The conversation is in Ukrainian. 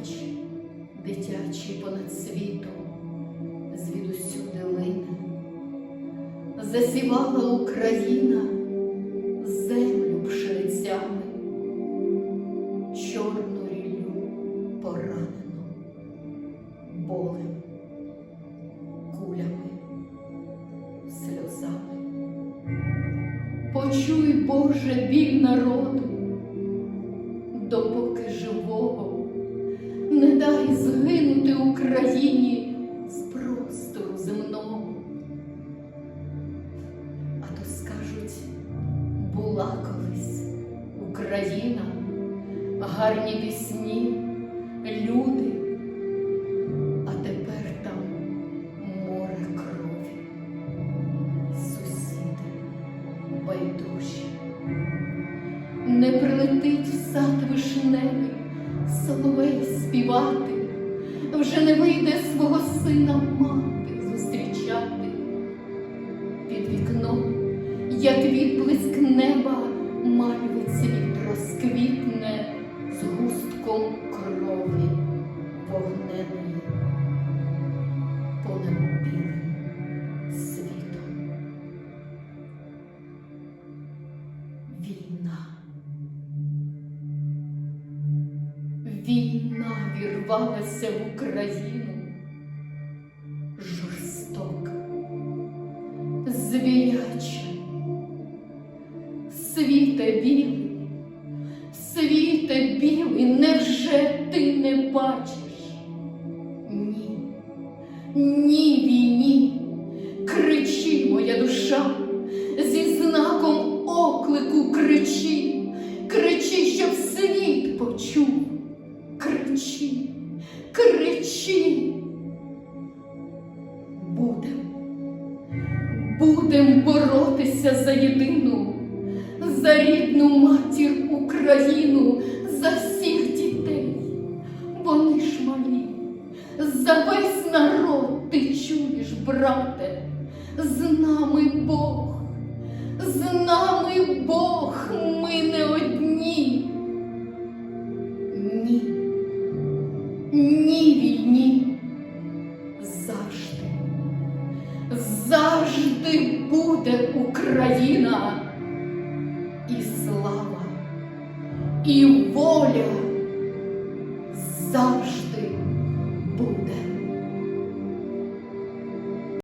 дитячі, дитячі понад світом, звідусюди лине, засівала Україна землю пшеницями, чорну ріллю поранено болем, кулями, сльозами. Почуй, Боже, біль народу. Україні з простору земного. А то скажуть, була колись Україна, гарні пісні, люди, а тепер там море крові, сусіди байдужі. Не прилетить в сад вишневий соловей співати, вже не вийде свого сина мати зустрічати. Під вікном, як відблиск неба, мальвий цвіт розквітне з густком крові вогненої понад білим Війна вірвалася в Україну жорстока, звіряча. Світе білий, світе білий, невже ти не бачиш? Ні, ні війні, кричи, моя душа, зі знаком оклику кричи, кричи, щоб світ почув. Будем боротися за єдину, за рідну матір Україну, за всіх дітей. Вони ж малі, за весь народ ти чуєш, брате, з нами Бог, з нами Бог, ми не одні. Завжди буде Україна і слава, і воля завжди буде.